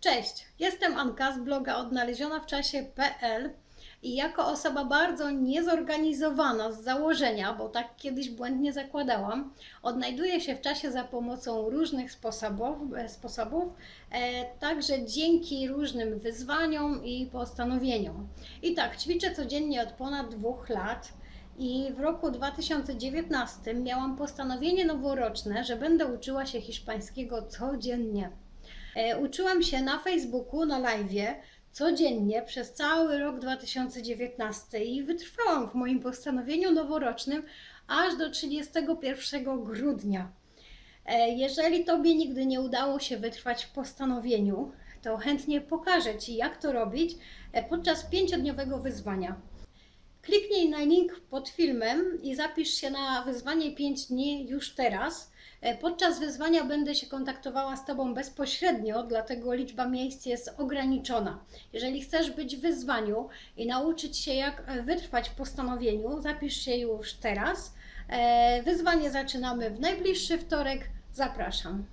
Cześć, jestem Anka z bloga odnaleziona w czasie.pl i jako osoba bardzo niezorganizowana z założenia, bo tak kiedyś błędnie zakładałam, odnajduję się w czasie za pomocą różnych sposobów, e, sposobów e, także dzięki różnym wyzwaniom i postanowieniom. I tak, ćwiczę codziennie od ponad dwóch lat. I w roku 2019 miałam postanowienie noworoczne, że będę uczyła się hiszpańskiego codziennie. E, Uczyłam się na Facebooku, na live, codziennie przez cały rok 2019 i wytrwałam w moim postanowieniu noworocznym aż do 31 grudnia. E, Jeżeli Tobie nigdy nie udało się wytrwać w postanowieniu, to chętnie pokażę Ci, jak to robić e, podczas pięciodniowego wyzwania. Kliknij na link pod filmem i zapisz się na wyzwanie 5 dni już teraz. E, Podczas wyzwania będę się kontaktowała z Tobą bezpośrednio, dlatego liczba miejsc jest ograniczona. Jeżeli chcesz być w wyzwaniu i nauczyć się, jak e, wytrwać w postanowieniu, zapisz się już teraz. E, Wyzwanie zaczynamy w najbliższy wtorek. Zapraszam.